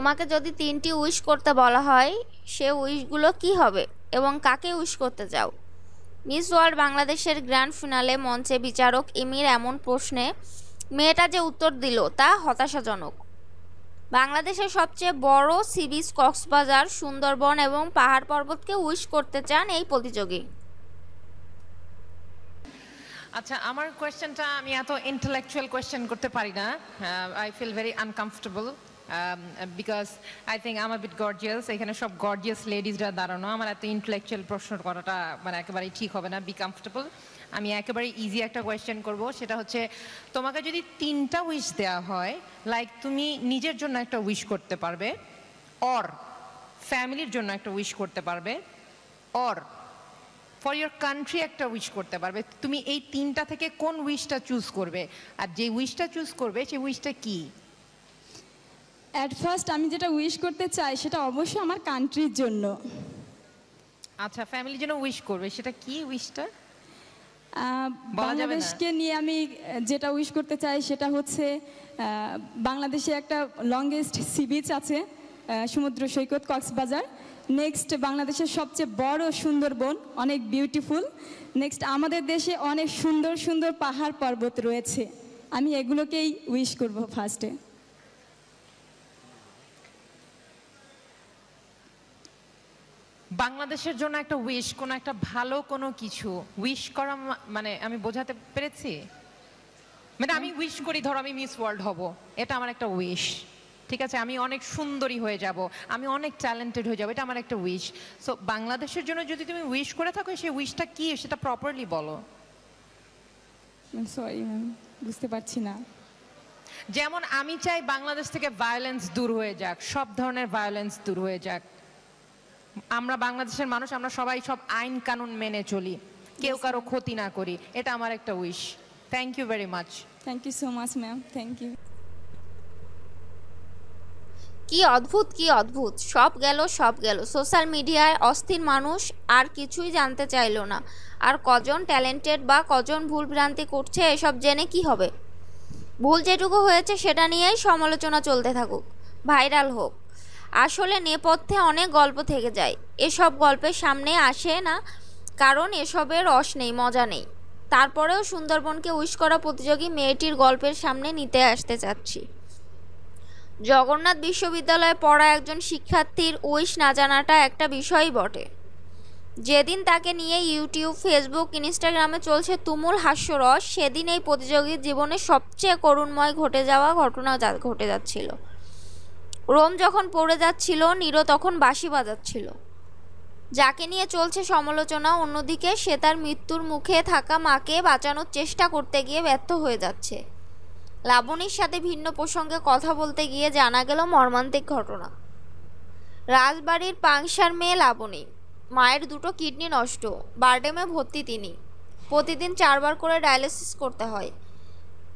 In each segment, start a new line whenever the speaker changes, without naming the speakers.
তোমাকে যদি তিনটি উইশ করতে বলা হয়, সে উইশগুলো কি হবে এবং কাকে উইশ করতে চাও? মিস ওয়ার্ল্ড বাংলাদেশের গ্র্যান্ড ফিনালে মঞ্চে বিচারক ইমির এমন প্রশ্নে, মেয়েটা যে উত্তর দিল তা হতাশাজনক। বাংলাদেশের সবচেয়ে বড় সি বিচ কক্সবাজার, সুন্দরবন এবং পাহাড় পর্বতকে উইশ করতে চান এই প্রতিযোগী।
আচ্ছা আমার কোয়েশ্চেনটা আমি এত ইন্টেলেকচুয়াল কোয়েশ্চেন করতে পারি না। I feel very uncomfortable because I think আমার বিট গর্জিয়াস এখানে সব গর্জিয়াস লেডিসরা দাঁড়ানো। আমার এত ইন্টেলেকচুয়াল প্রশ্ন করাটা মানে একেবারেই ঠিক হবে না বি কমফর্টেবল আমি একেবারে ইজি একটা কোয়েশ্চেন করব। সেটা হচ্ছে, তোমাকে যদি তিনটা উইশ দেওয়া হয় লাইক তুমি নিজের জন্য একটা উইশ করতে পারবে অর ফ্যামিলির জন্য একটা উইশ করতে পারবে অর ফর ইয়োর কান্ট্রি একটা উইশ করতে পারবে। তুমি এই তিনটা থেকে কোন উইশটা চুজ করবে? আর যে উইশটা চুজ করবে, সেই উইশটা কি?
অ্যাট ফার্স্ট আমি যেটা উইশ করতে চাই সেটা অবশ্যই আমার কান্ট্রির জন্য।
আচ্ছা ফ্যামিলির জন্য উইশ করবে সেটা কি উইশটা?
বাংলাদেশকে নিয়ে আমি যেটা উইশ করতে চাই সেটা হচ্ছে বাংলাদেশে একটা লংগেস্ট সি বিচ আছে সমুদ্র সৈকত কক্সবাজার। নেক্সট বাংলাদেশের সবচেয়ে বড় সুন্দরবন অনেক বিউটিফুল নেক্সট আমাদের দেশে অনেক সুন্দর সুন্দর পাহাড় পর্বত রয়েছে। আমি এগুলোকেই উইশ করব ফার্স্টে
বাংলাদেশের জন্য একটা উইশ কোনো একটা ভালো কোনো কিছু উইশ করা মানে আমি বোঝাতে পেরেছি? মানে আমি উইশ করি ধরো আমি মিস ওয়ার্ল্ড হব এটা আমার একটা উইশ ঠিক আছে? আমি অনেক সুন্দরী হয়ে যাব আমি অনেক ট্যালেন্টেড হয়ে যাব এটা আমার একটা উইশ সো বাংলাদেশের জন্য যদি তুমি উইশ করে থাকো সেই উইশটা কি? সেটা প্রপারলি বলো।
সরি ম্যাম বুঝতে পারছি না।
যেমন আমি চাই বাংলাদেশ থেকে ভায়োলেন্স দূর হয়ে যাক সব ধরনের ভায়োলেন্স দূর হয়ে যাক। আমরা বাংলাদেশের মানুষ আমরা সবাই সব আইন কানুন মেনে চলি। কেউ কারও ক্ষতি না করি। এটা আমার একটা wish thank you very much
thank you so much ma'am thank you
কি অদ্ভুত কি অদ্ভুত। সব গেল সব গেল। সোশ্যাল মিডিয়ায় অস্থির মানুষ আর কিছুই জানতে চাইলো না। আর কজন ট্যালেন্টেড বা কজন ভুল ভ্রান্তি করছে এসব জেনে কি হবে? ভুল যেটুকু হয়েছে সেটা নিয়েই সমালোচনা চলতে থাকুক। ভাইরাল হোক। আসলে নেপথ্যে অনেক গল্প থেকে যায়। এসব গল্পের সামনে আসে না, কারণ এসবের রস নেই, মজা নেই। তারপরেও সুন্দরবনকে উইশ করা প্রতিযোগী মেয়েটির গল্পের সামনে নিতে আসতে চাচ্ছি। জগন্নাথ বিশ্ববিদ্যালয়ে পড়া একজন শিক্ষার্থীর উইশ না জানাটা একটা বিষয়ই বটে। যেদিন তাকে নিয়ে ইউটিউব ফেসবুক ইনস্টাগ্রামে চলছে তুমুল হাস্যরস, সেদিন এই প্রতিযোগীর জীবনে সবচেয়ে করুণময় ঘটে যাওয়া ঘটনা ঘটে যাচ্ছিল। রোম যখন পড়ে যাচ্ছিল নীরো তখন বাঁশি বাজাচ্ছিল। যাকে নিয়ে চলছে সমালোচনা, অন্যদিকে সে তার মৃত্যুর মুখে থাকা মাকে বাঁচানোর চেষ্টা করতে গিয়ে ব্যর্থ হয়ে যাচ্ছে। লাবণীর সাথে ভিন্ন প্রসঙ্গে কথা বলতে গিয়ে জানা গেল মর্মান্তিক ঘটনা। রাজবাড়ির পাংশার মেয়ে লাবণী, মায়ের দুটো কিডনি নষ্ট, বারডেমে ভর্তি তিনি। প্রতিদিন চারবার করে ডায়ালিসিস করতে হয়।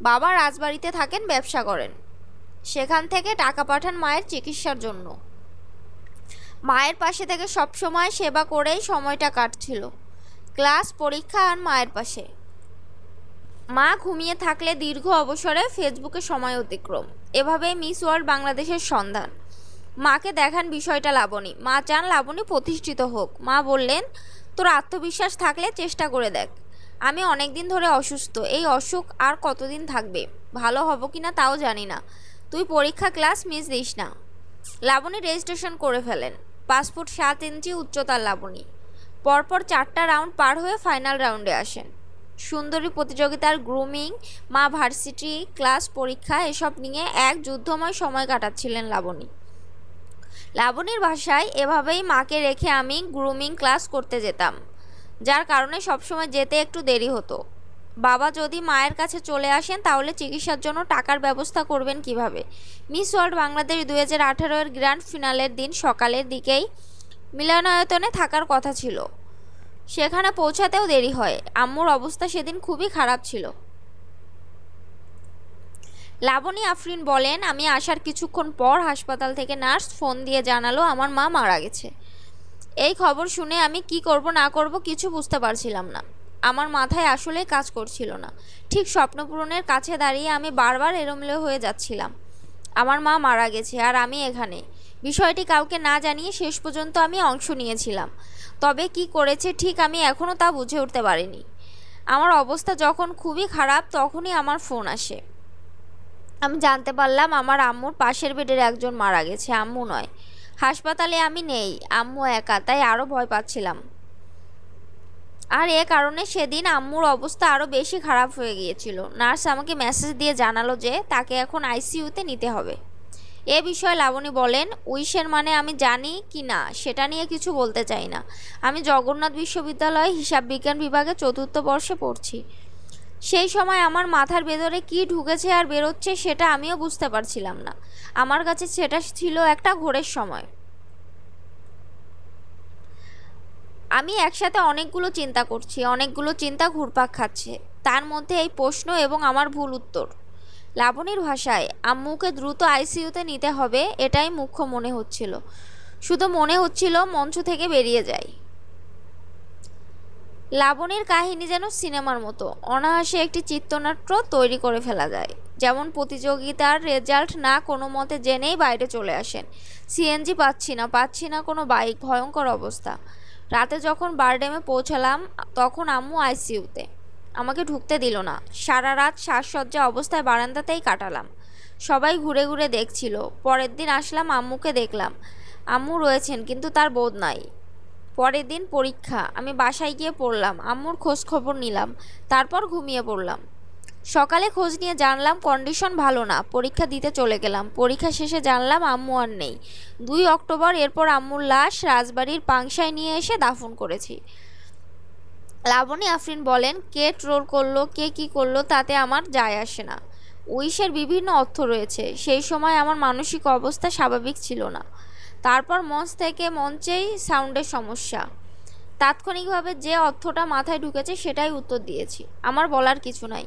বাবা রাজবাড়িতে থাকেন, ব্যবসা করেন। সেখান থেকে টাকা পাঠান মায়ের চিকিৎসার জন্য। মায়ের পাশে থেকে সবসময় সেবা করেই সময়টা কাটছিল। ক্লাস, পরীক্ষা আর মায়ের পাশে। মা ঘুমিয়ে থাকলে দীর্ঘ অবসরে ফেসবুকে সময় অতিক্রম। এভাবে মিস ওয়ার্ল্ড বাংলাদেশের সন্ধান। মাকে দেখান বিষয়টা লাবণী। মা চান লাবণী প্রতিষ্ঠিত হোক। মা বললেন, তোর আত্মবিশ্বাস থাকলে চেষ্টা করে দেখ। আমি অনেক দিন ধরে অসুস্থ। এই অসুখ আর কতদিন থাকবে? ভালো হব কি না তাও জানি না। তুই পরীক্ষা ক্লাস মিস দিস না। লাবণী রেজিস্ট্রেশন করে ফেলেন। পাসপোর্ট সাত ইঞ্চি উচ্চতার লাবণী। পরপর চারটা রাউন্ড পার হয়ে ফাইনাল রাউন্ডে আসেন। সুন্দরী প্রতিযোগিতার গ্রুমিং মা ভার্সিটি ক্লাস পরীক্ষা এসব নিয়ে এক যুদ্ধময় সময় কাটাচ্ছিলেন লাবণী। লাবণীর ভাষায় এভাবেই মাকে রেখে আমি গ্রুমিং ক্লাস করতে যেতাম, যার কারণে সবসময় যেতে একটু দেরি হতো। বাবা যদি মায়ের কাছে চলে আসেন, তাহলে চিকিৎসার জন্য টাকার ব্যবস্থা করবেন কীভাবে? মিস ওয়ার্ল্ড বাংলাদেশ দুই হাজার আঠারোর গ্র্যান্ড ফিনালের দিন সকালের দিকেই মিলনায়তনে থাকার কথা ছিল। সেখানে পৌঁছাতেও দেরি হয়। আম্মুর অবস্থা সেদিন খুবই খারাপ ছিল। লাবণী আফরিন বলেন, আমি আসার কিছুক্ষণ পর হাসপাতাল থেকে নার্স ফোন দিয়ে জানালো, আমার মা মারা গেছে। এই খবর শুনে আমি কি করব না করব কিছু বুঝতে পারছিলাম না। আমার মাথায় আসলেই কাজ করছিল না। ঠিক স্বপ্নপূরণের কাছে দাঁড়িয়ে আমি বারবার এলোমেলো হয়ে যাচ্ছিলাম। আমার মা মারা গেছে আর আমি এখানে। বিষয়টি কাউকে না জানিয়ে শেষ পর্যন্ত আমি অংশ নিয়েছিলাম। তবে কি করেছে ঠিক আমি এখনও তা বুঝে উঠতে পারিনি। আমার অবস্থা যখন খুবই খারাপ, তখনই আমার ফোন আসে। আমি জানতে পারলাম আমার আম্মুর পাশের বেডের একজন মারা গেছে। আম্মু নয়। হাসপাতালে আমি নেই। আম্মু একা, তাই আরও ভয় পাচ্ছিলাম। আর এ কারণে সেদিন আম্মুর অবস্থা আরও বেশি খারাপ হয়ে গিয়েছিল। নার্স আমাকে মেসেজ দিয়ে জানালো যে তাকে এখন আইসিইউতে নিতে হবে। এ বিষয়ে লাবণী বলেন, উইশের মানে আমি জানি কি না, সেটা নিয়ে কিছু বলতে চাই না। আমি জগন্নাথ বিশ্ববিদ্যালয়ে হিসাব বিজ্ঞান বিভাগে চতুর্থ বর্ষে পড়ছি। সেই সময় আমার মাথার ভেতরে কি ঢুকেছে আর বেরোচ্ছে সেটা আমিও বুঝতে পারছিলাম না। আমার কাছে সেটা ছিল একটা ঘোরের সময়। আমি একসাথে অনেকগুলো চিন্তা করছি, অনেকগুলো চিন্তা ঘুরপাক খাচ্ছে। তার মধ্যে এই প্রশ্ন এবং আমার ভুল উত্তর। লাবণীর ভাষায়, আম্মুকে দ্রুত আইসিইউতে নিতে হবে, এটাই মুখ্য মনে হচ্ছিল। শুধু মনে হচ্ছিল মঞ্চ থেকে বেরিয়ে যায় লাবণীর কাহিনী যেন সিনেমার মতো। অনায়াসে একটি চিত্রনাট্য তৈরি করে ফেলা যায়। যেমন প্রতিযোগিতার রেজাল্ট না কোনো মতে জেনেই বাইরে চলে আসেন। সিএনজি পাচ্ছি না পাচ্ছি না কোনো বাইক, ভয়ঙ্কর অবস্থা। রাতে যখন বারডেমে পৌঁছালাম, তখন আম্মু আইসিইউতে। আমাকে ঢুকতে দিল না। সারা রাত শ্বাসসজ্জা অবস্থায় বারান্দাতেই কাটালাম। সবাই ঘুরে ঘুরে দেখছিল। পরের দিন আসলাম, আম্মুকে দেখলাম। আম্মু রয়েছেন, কিন্তু তার বোধ নাই। পরের দিন পরীক্ষা। আমি বাসায় গিয়ে পড়লাম। আম্মুর খোঁজ খবর নিলাম। তারপর ঘুমিয়ে পড়লাম। সকালে খোঁজ নিয়ে জানলাম কন্ডিশন ভালো না, পরীক্ষা দিতে চলে গেলাম। পরীক্ষা শেষে জানলাম আম্মু আর নেই। দুই অক্টোবর এরপর আম্মুর লাশ রাজবাড়ির পাংশায় নিয়ে এসে দাফন করেছি। লাবণী আফরিন বলেন, কে ট্রোল করল, কে কি করল তাতে আমার যায় আসে না। উইশের বিভিন্ন অর্থ রয়েছে। সেই সময় আমার মানসিক অবস্থা স্বাভাবিক ছিল না। তারপর মঞ্চ থেকে মঞ্চেই সাউন্ডের সমস্যা। তাৎক্ষণিকভাবে যে অর্থটা মাথায় ঢুকেছে সেটাই উত্তর দিয়েছি। আমার বলার কিছু নাই।